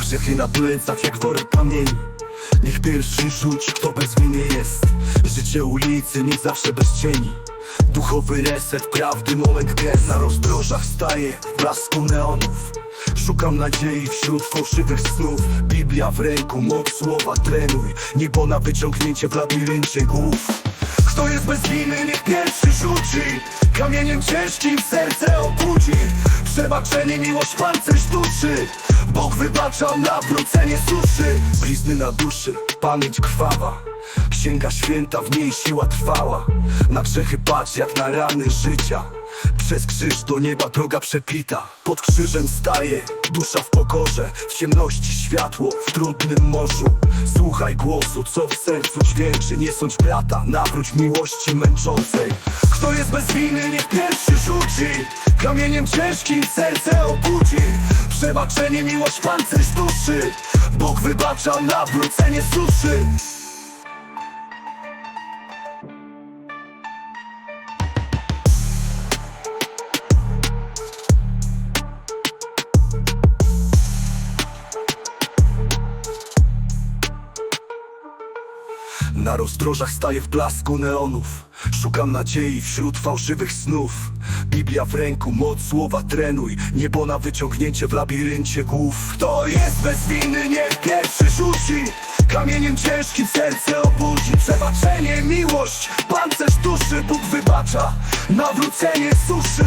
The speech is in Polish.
Grzechy na plecach jak worek kamieni Niech pierwszy rzuci, kto bez winy jest. Życie ulicy nie zawsze bez cieni. Duchowy reset, prawdy moment gest. Na rozdrożach staję w blasku neonów. Szukam nadziei wśród fałszywych snów. Biblia w ręku, moc słowa trenuj. Niebo na wyciągnięcie w labiryncie głów. Kto jest bez winy, niech pierwszy rzuci. Kamieniem ciężkim serce obudzi Przebaczenie, miłość, pancerz duszy. Bóg wybacza, nawrócenie suszy. Blizny na duszy, pamięć krwawa. Księga święta, w niej siła trwała. Na grzechy patrz jak na rany życia. Przez krzyż do nieba droga przepita. Pod krzyżem staje, dusza w pokorze. W ciemności światło, w trudnym morzu. Słuchaj głosu, co w sercu dźwięczy. Nie sądź brata, nawróć miłości męczącej. Kto jest bez winy, niech pierwszy rzuci Kamieniem ciężkim serce obudzi Przebaczenie, miłość, pancerz duszy. Bóg wybacza, nawrócenie suszy Na rozdrożach staję w blasku neonów. Szukam nadziei wśród fałszywych snów. Biblia w ręku, moc słowa trenuj. Niebo na wyciągnięcie w labiryncie głów. Kto jest bez winy, niech pierwszy rzuci. Kamieniem ciężkim serce obudzi. Przebaczenie, miłość, pancerz duszy Bóg wybacza, nawrócenie suszy